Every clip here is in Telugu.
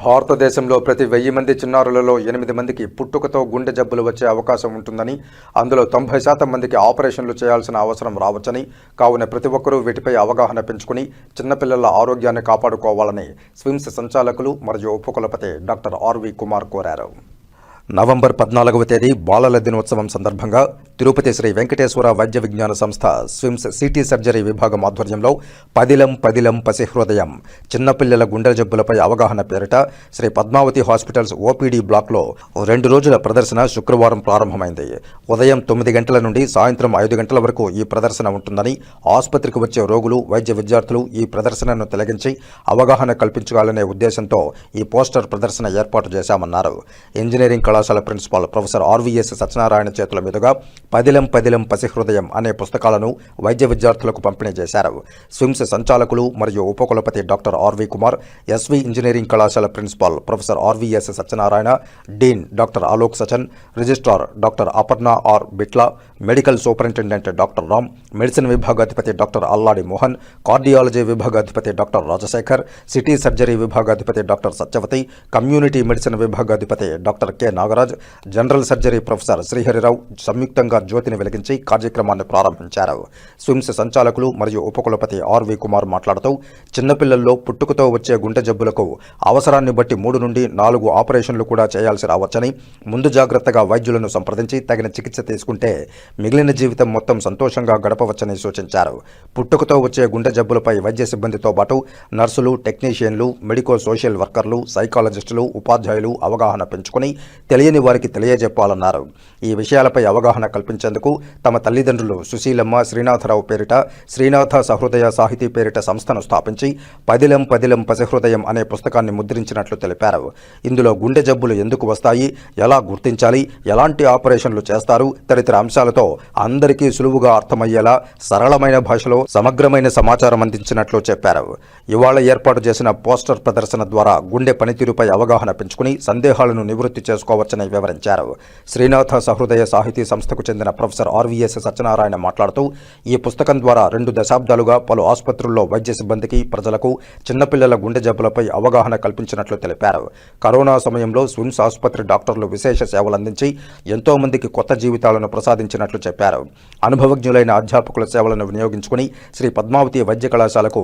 భారతదేశంలో ప్రతి వెయ్యి మంది చిన్నారులలో ఎనిమిది మందికి పుట్టుకతో గుండె జబ్బులు వచ్చే అవకాశం ఉంటుందని అందులో తొంభై శాతం మందికి ఆపరేషన్లు చేయాల్సిన అవసరం రావచ్చని కావున ప్రతి ఒక్కరూ వీటిపై అవగాహన పెంచుకుని చిన్నపిల్లల ఆరోగ్యాన్ని కాపాడుకోవాలని స్విమ్స్ సంచాలకులు మరియు ఉపకులపతి డాక్టర్ ఆర్వి కుమార్ కోరారు. నవంబర్ పద్నాలుగవ తేదీ బాలల దినోత్సవం సందర్భంగా తిరుపతి శ్రీ వెంకటేశ్వర వైద్య విజ్ఞాన సంస్థ స్విమ్స్ సిటీ సర్జరీ విభాగం ఆధ్వర్యంలో పదిలం పదిలం పసిహృదయం చిన్నపిల్లల గుండె జబ్బులపై అవగాహన పేరిట శ్రీ పద్మావతి హాస్పిటల్స్ ఓపీడీ బ్లాక్లో రెండు రోజుల ప్రదర్శన శుక్రవారం ప్రారంభమైంది. ఉదయం తొమ్మిది గంటల నుండి సాయంత్రం ఐదు గంటల వరకు ఈ ప్రదర్శన ఉంటుందని ఆసుపత్రికి వచ్చే రోగులు వైద్య విద్యార్థులు ఈ ప్రదర్శనను తొలగించి అవగాహన కల్పించాలనే ఉద్దేశంతో ఈ పోస్టర్ ప్రదర్శన ఏర్పాటు చేశామన్నారు. ఇంజనీరింగ్ కళాశాల ప్రిన్సిపాల్ ప్రొఫెసర్ ఆర్వీఎస్ సత్యనారాయణ చేతుల మీదుగా పదిలం పదిలం పసిహృదయం అనే పుస్తకాలను వైద్య విద్యార్థులకు పంపిణీ చేశారు. స్విమ్స్ సంచాలకులు మరియు ఉపకులపతి doctor R V Kumar S V engineering కళాశాల principal professor R V S Satyanarayana dean doctor Alok Sachan registrar doctor Aparna R Bitla medical superintendent doctor Ram medicine విభాగాధిపతి doctor Alladi Mohan cardiology విభాగాధిపతి డాక్టర్ రాజశేఖర్ సిటీ సర్జరీ విభాగాధిపతి doctor Satyavathi community medicine విభాగాధిపతి doctor K Nagaraj general surgery professor Srihari Rao సంయుక్తంగా జ్యోతిని వెలిగించి కార్యక్రమాన్ని ప్రారంభించారు. స్విమ్స్ సంచాలకులు మరియు ఉపకులపతి ఆర్వి కుమార్ మాట్లాడుతూ చిన్నపిల్లల్లో పుట్టుకతో వచ్చే గుండె జబ్బులకు అవసరాన్ని బట్టి మూడు నుండి నాలుగు ఆపరేషన్లు కూడా చేయాల్సి రావచ్చని ముందు జాగ్రత్తగా వైద్యులను సంప్రదించి తగిన చికిత్స తీసుకుంటే మిగిలిన జీవితం మొత్తం సంతోషంగా గడపవచ్చని సూచించారు. పుట్టుకతో వచ్చే గుండె జబ్బులపై వైద్య సిబ్బందితో పాటు నర్సులు టెక్నీషియన్లు మెడికో సోషల్ వర్కర్లు సైకాలజిస్టులు ఉపాధ్యాయులు అవగాహన పెంచుకుని తెలియని వారికి తెలియజెప్పాలన్నారు. ఈ విషయాలపై అవగాహన కల్పించేందుకు తమ తల్లిదండ్రులు సుశీలమ్మ శ్రీనాథరావు పేరిట శ్రీనాథ సహృదయ సాహితీ పేరిట సంస్థను స్థాపించి పదిలం పదిలం పసిహృదయం అనే పుస్తకాన్ని ముద్రించినట్లు తెలిపారు. ఇందులో గుండె జబ్బులు ఎందుకు వస్తాయి ఎలా గుర్తించాలి ఎలాంటి ఆపరేషన్లు చేస్తారు తదితర అంశాలతో అందరికీ సులువుగా అర్థమయ్యేలా సరళమైన భాషలో సమగ్రమైన సమాచారం అందించినట్లు చెప్పారు. ఇవాళ ఏర్పాటు చేసిన పోస్టర్ ప్రదర్శన ద్వారా గుండె పనితీరుపై అవగాహన పెంచుకుని సందేహాలను నివృత్తి చేసుకోవచ్చని వివరించారు. శ్రీనాథ సహృదయ సాహితీ సంస్థకు చెందిన ప్రొఫెసర్ ఆర్వీఎస్ సత్యనారాయణ మాట్లాడుతూ ఈ పుస్తకం ద్వారా రెండు దశాబ్దాలుగా పలు ఆసుపత్రుల్లో వైద్య సిబ్బందికి ప్రజలకు చిన్నపిల్లల గుండె జబ్బులపై అవగాహన కల్పించినట్లు తెలిపారు. కరోనా సమయంలో స్విమ్స్ ఆసుపత్రి డాక్టర్లు విశేష సేవలందించి ఎంతో మందికి కొత్త జీవితాలను ప్రసాదించినట్లు చెప్పారు. అనుభవజ్ఞులైన అధ్యాపకుల సేవలను వినియోగించుకుని శ్రీ పద్మావతి వైద్య కళాశాలకు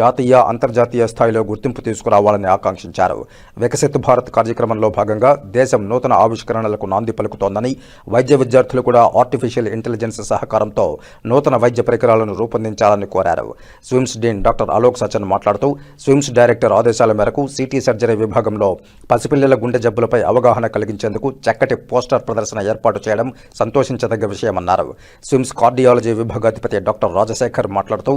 జాతీయ అంతర్జాతీయ స్థాయిలో గుర్తింపు తీసుకురావాలని ఆకాంక్షించారు. వికసిత్ భారత్ కార్యక్రమంలో భాగంగా దేశం నూతన ఆవిష్కరణలకు నాంది పలుకుతోందని వైద్య విద్యార్థులు కూడా ఆర్టిఫిషియల్ ఇంటెలిజెన్స్ సహకారంతో నూతన వైద్య పరికరాలను రూపొందించాలని కోరారు. స్విమ్స్ డీన్ డాక్టర్ అలోక్ సచన్ మాట్లాడుతూ స్విమ్స్ డైరెక్టర్ ఆదేశాల మేరకు సిటీ సర్జరీ విభాగంలో పసిపిల్లల గుండె జబ్బులపై అవగాహన కలిగించేందుకు చక్కటి పోస్టర్ ప్రదర్శన ఏర్పాటు చేయడం సంతోషించదగ్గ విషయమన్నారు. స్విమ్స్ కార్డియాలజీ విభాగాధిపతి డాక్టర్ రాజశేఖర్ మాట్లాడుతూ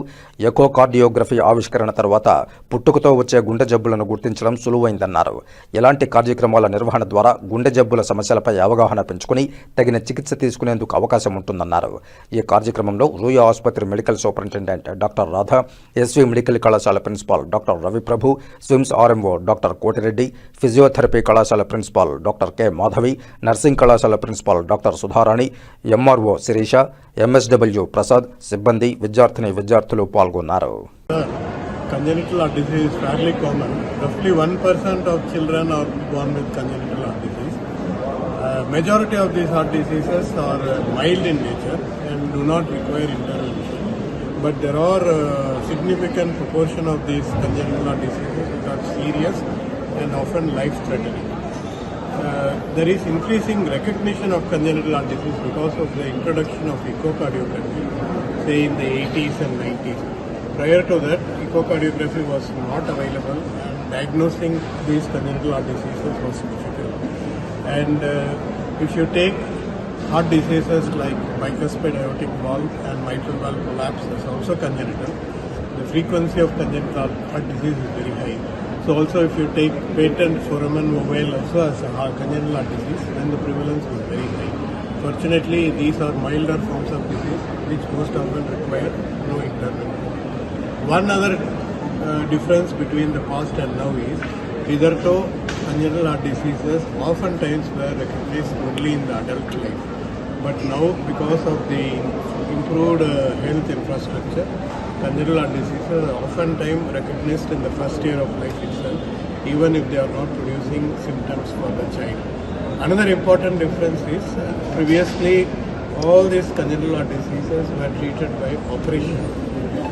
ఎకో కార్డియోగ్రఫీ ఆవిష్కరణ తర్వాత పుట్టుకతో వచ్చే గుండె జబ్బులను గుర్తించడం సులువైందన్నారు. ఇలాంటి కార్యక్రమాల నిర్వహణ ద్వారా గుండె జబ్బుల సమస్యలపై అవగాహన పెంచుకుని తగిన చికిత్స తీసుకునేందుకు అవకాశం ఉంటుందన్నారు ఈ కార్యక్రమంలో రూయా ఆసుపత్రి medical superintendent doctor Radha SV medical కళాశాల principal doctor Raviprabhu SVIMS RMO doctor Kotireddy physiotherapy కళాశాల principal doctor K Madhavi nursing కళాశాల principal doctor Sudharani MRO Sirisha MSW Prasad సిబ్బంది విద్యార్థిని విద్యార్థులు పాల్గొన్నారు Congenital heart disease is fairly common. Roughly 1% of children are born with congenital heart disease. Uh, majority of these heart diseases are uh, mild in nature and do not require intervention. But there are uh, significant proportion of these congenital heart diseases which are serious and often life-threatening. Uh, there is increasing recognition of congenital heart disease because of the introduction of echocardiography, say in the 80s and 90s. Prior to that, echocardiography was not available and diagnosing these congenital heart diseases was difficult. And uh, if you take heart diseases like bicuspid aortic valve and mitral valve collapse is also congenital, the frequency of congenital heart disease is very high. So also if you take patent foramen ovale also as a congenital heart disease, then the prevalence is very high. Fortunately, these are milder forms of disease which most often require no intervention. One other uh, difference between the past and now is hitherto congenital heart diseases oftentimes were recognized only in the adult life. But now because of the improved uh, health infrastructure, congenital heart diseases are oftentimes recognized in the first year of life itself even if they are not producing symptoms for the child. Another important difference is uh, previously all these congenital heart diseases were treated by operation,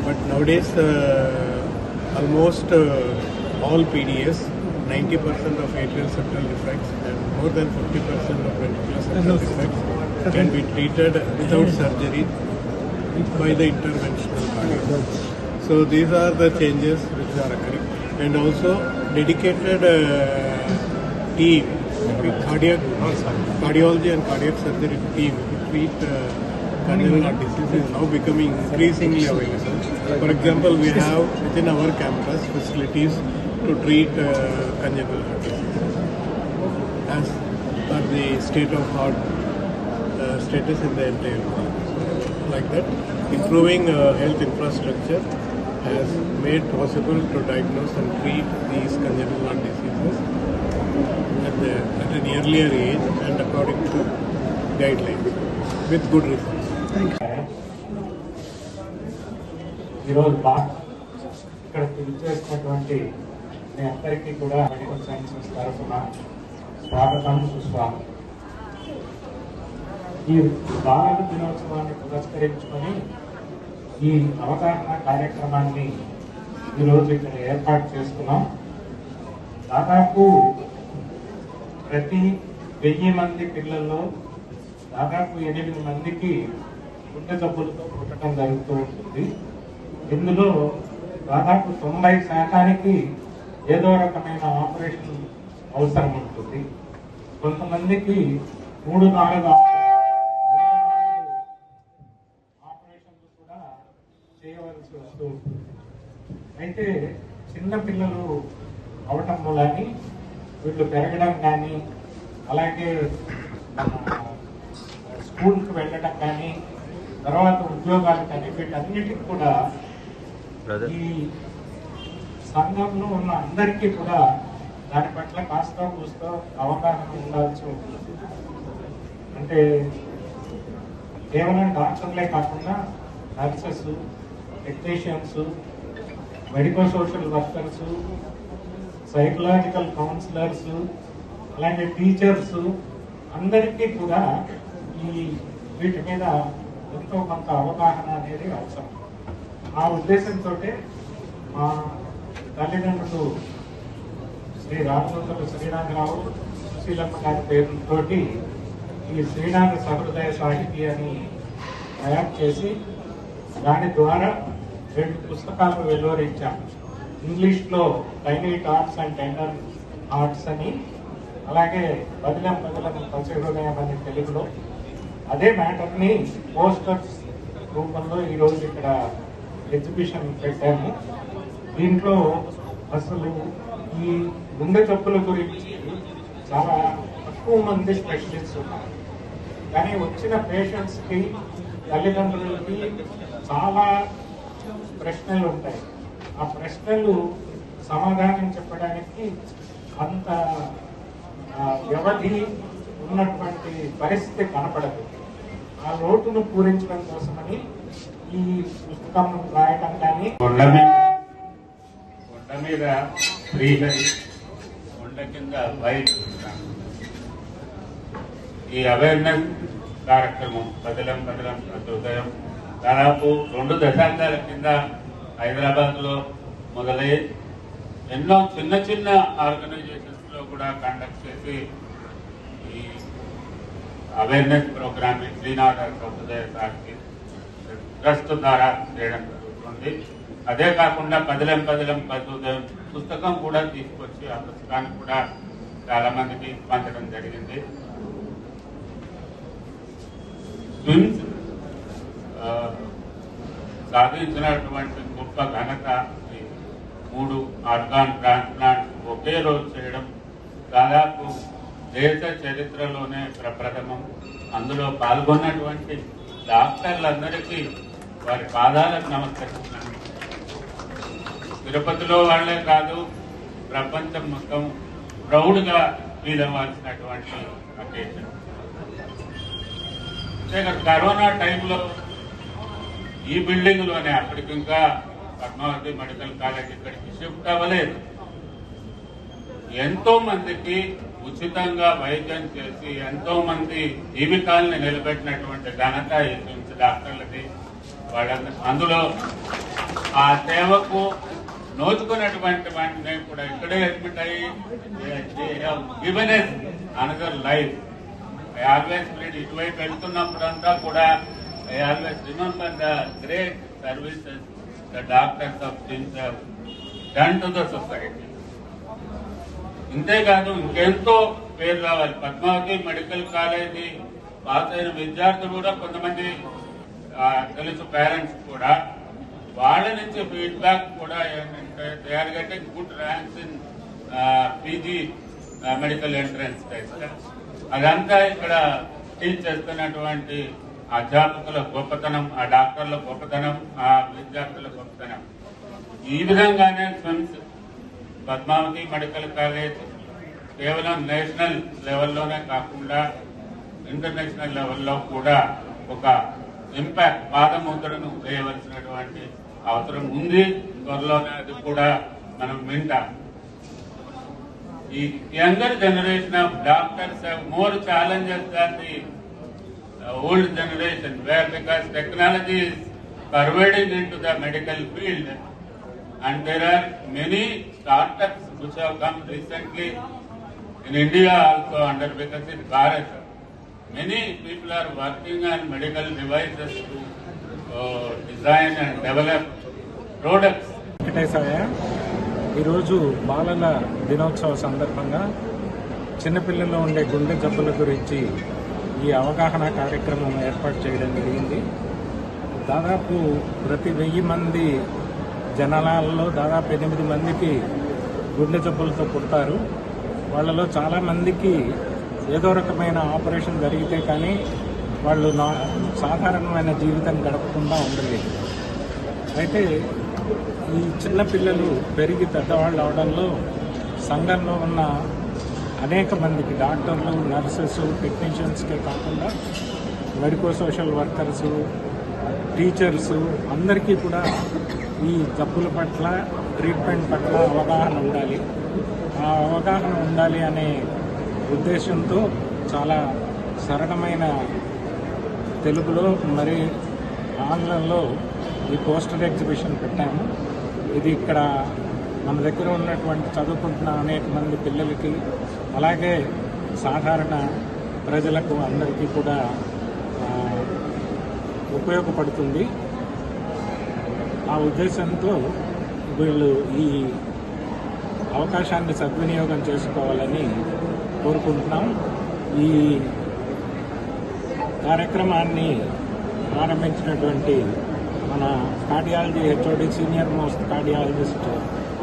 but nowadays uh, almost uh, all PDS, 90% of atrial septal defects and more than 50% of ventricular septal defects can be treated without surgery by the interventional cardiologist. So these are the changes which are occurring, and also dedicated uh, team, cardiac cardiology and cardiac surgery team to treat uh, congenital heart disease is now becoming increasingly available. For example, we have within our campus facilities to treat uh, congenital heart disease as per the state of heart uh, status in the entire world. So, like that, improving uh, health infrastructure has made possible to diagnose and treat these congenital heart diseases at, the, at an earlier age and according to guidelines with good results. ఈరోజు బా ఇక్కడ చేసినటువంటి మీ అందరికీ కూడా మెడికల్ సైన్సెస్ తరఫున. స్వాగతం సుస్వాగతం. ఈ బాలల దినోత్సవాన్ని పురస్కరించుకొని ఈ అవగాహన కార్యక్రమాన్ని ఈరోజు ఇక్కడ ఏర్పాటు చేసుకున్నాం. దాదాపు ప్రతి వెయ్యి మంది పిల్లల్లో దాదాపు ఎనిమిది మందికి గుండె జబ్బులతో పుట్టడం జరుగుతూ ఉంటుంది. ఇందులో దాదాపు తొంభై శాతానికి ఏదో రకమైన ఆపరేషన్ అవసరం ఉంటుంది. కొంతమందికి మూడు నాలుగు ఆపరేషన్లు కూడా చేయవలసి వస్తూ ఉంటుంది. అయితే చిన్న పిల్లలు అవటం మూలని వీళ్ళు పెరగడం కానీ అలాగే స్కూల్కి వెళ్ళడం కానీ తర్వాత ఉద్యోగాలు కానీ వీటన్నిటికి కూడా ఈ సంఘంలో ఉన్న అందరికీ కూడా దాని పట్ల కాస్త కూస్తో అవగాహన ఉండాల్సి ఉంటుంది. అంటే కేవలం డాక్టర్లే కాకుండా nurses technicians medical social workers psychological counsellors అలాగే టీచర్స్ అందరికీ కూడా ఈ వీటి మీద ఎంతో కొంత అవగాహన అనేది అవసరం. ఆ ఉద్దేశంతో మా తల్లిదండ్రులు శ్రీ రామచంద్ర శ్రీనాథరావు సుశీలమ్మ గారి పేరుతోటి ఈ శ్రీనాథ సహృదయ సాహితీ అని తయారు చేసి దాని ద్వారా రెండు పుస్తకాలు వెలువరించాం ఇంగ్లీష్లో టైనీట్ ఆర్ట్స్ అండ్ టెండర్ ఆర్ట్స్ అని అలాగే బదిలం బదిలం పసిహృదయం అని తెలుగులో. అదే మ్యాటర్ని పోస్టర్స్ రూపంలో ఈరోజు ఇక్కడ ఎగ్జిబిషన్ పెట్టాము. దీంట్లో అసలు ఈ గుండె జబ్బుల గురించి చాలా తక్కువ మంది స్పెషలిస్ట్ ఉన్నారు. కానీ వచ్చిన పేషెంట్స్కి తల్లిదండ్రులకి చాలా ప్రశ్నలు ఉంటాయి. ఆ ప్రశ్నలు సమాధానం చెప్పడానికి అంత వ్యవధి ఉన్నటువంటి పరిస్థితి కనపడదు. ఆ లోటును పూరించడం కోసమని ఈ పుస్తకం రాయటం కానీ కొండ మీద కొండ మీద శ్రీహరి కొండ కింద వైట్ ఈ అవేర్నెస్ కార్యక్రమం పదలం పదలం ఉదయం దాదాపు రెండు దశాబ్దాల కింద హైదరాబాద్లో మొదలై ఎన్నో చిన్న చిన్న ఆర్గనైజేషన్స్లో కూడా కండక్ట్ చేసి ఈ awareness program Srinatha Samudaya Sakshi trust ద్వారా చేయడం జరుగుతుంది అదే కాకుండా పదిలం పదిలం పదుదయం పుస్తకం కూడా తీసుకొచ్చి ఆ పుస్తకాన్ని కూడా చాలా మందికి పంచడం జరిగింది. ట్విన్స్ సాధించినటువంటి గొప్ప ఘనత మూడు ఆర్గాన్ ట్రాన్స్ప్లాంట్ ఒకే రోజు చేయడం దాదాపు దేశ చరిత్రలోనే ప్రప్రథమం అందులో పాల్గొన్నటువంటి డాక్టర్లందరికీ వారి పాదాలకు నమస్కరిస్తున్నాను. తిరుపతిలో వాళ్ళే కాదు ప్రపంచం మొత్తం ప్రౌడ్గా ఫీల్ అవ్వాల్సినటువంటి అకేషన్ కరోనా టైంలో ఈ బిల్డింగ్లోనే అప్పటికింకా ఇంకా పద్మావతి మెడికల్ కాలేజ్ ఇక్కడికి షిఫ్ట్ అవ్వలేదు. ఎంతో మందికి ఉచితంగా వైద్యం చేసి ఎంతో మంది జీవితాలను నిలబెట్టినటువంటి ఘనత ఈ డాక్టర్లకి డాక్టర్లది. వాళ్ళ అందులో ఆ సేవకు నోచుకున్నటువంటి వాటిని కూడా ఇక్కడే అడ్మిట్ అయ్యి given another life I always prayed ఇటువైపు వెళ్తున్నప్పుడంతా కూడా I always remember the great services the doctors of SVIMS done to the society ఇంతేకాదు ఇంకెంతో పేరు రావాలి. పద్మావతి మెడికల్ కాలేజీ పాస్ అయిన విద్యార్థులు కూడా కొంతమంది తెలుసు పేరెంట్స్ కూడా వాళ్ళ నుంచి ఫీడ్బ్యాక్ కూడా ఏంటంటే they are getting good ranks in PG medical entrance test అదంతా ఇక్కడ టీచ్ చేస్తున్నటువంటి అధ్యాపకుల గొప్పతనం ఆ డాక్టర్ల గొప్పతనం ఆ విద్యార్థుల గొప్పతనం. ఈ విధంగానే స్విమ్స్ పద్మావతి మెడికల్ కాలేజ్ కేవలం నేషనల్ లెవెల్లోనే కాకుండా ఇంటర్నేషనల్ లెవెల్లో కూడా ఒక ఇంపాక్ట్ పాదముద్రను వేయవలసినటువంటి అవసరం ఉంది. త్వరలోనే అది కూడా మనం వింటాం. ఈ younger generation of doctors more challenges దాన్ని old generation where because technology pervading into the medical field. And there are many startups which hmm recently in India also under because Bharat Many people are working on medical devices to uh, design and develop products. Venkatesaiah ఈరోజు బాలల దినోత్సవ సందర్భంగా చిన్నపిల్లల్లో ఉండే గుండె జబ్బుల గురించి ఈ అవగాహన కార్యక్రమం ఏర్పాటు చేయడం జరిగింది దాదాపు ప్రతి వెయ్యి మంది జనాలలో దాదాపు ఎనిమిది మందికి గుండె జబ్బులతో పుడతారు వాళ్ళలో చాలామందికి ఏదో రకమైన ఆపరేషన్ జరిగితే కానీ వాళ్ళు నా సాధారణమైన జీవితం గడపకుండా ఉండలేదు. అయితే ఈ చిన్నపిల్లలు పెరిగి పెద్దవాళ్ళు అవడంలో సంఘంలో ఉన్న అనేక మందికి డాక్టర్లు నర్సెస్ టెక్నీషియన్స్కే కాకుండా మెడికో సోషల్ వర్కర్స్ టీచర్స్ అందరికీ కూడా ఈ జబ్బుల పట్ల ట్రీట్మెంట్ పట్ల అవగాహన ఉండాలి. ఆ అవగాహన ఉండాలి అనే ఉద్దేశంతో చాలా సరళమైన తెలుగులో మరి ఆంగ్లంలో ఈ పోస్టర్ ఎగ్జిబిషన్ పెట్టాము. ఇది ఇక్కడ మన దగ్గర ఉన్నటువంటి చదువుకుంటున్న అనేక మంది పిల్లలకి అలాగే సాధారణ ప్రజలకు అందరికీ కూడా ఉపయోగపడుతుంది. ఆ ఉద్దేశంతో వీళ్ళు ఈ అవకాశాన్ని సద్వినియోగం చేసుకోవాలని కోరుకుంటున్నాం. ఈ కార్యక్రమాన్ని ప్రారంభించినటువంటి మన cardiology HOD senior most cardiologist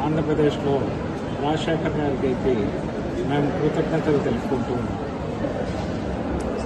ఆంధ్రప్రదేశ్లో రాజశేఖర్ గారికి మేము కృతజ్ఞతలు తెలుపుకుంటూ ఉన్నాం.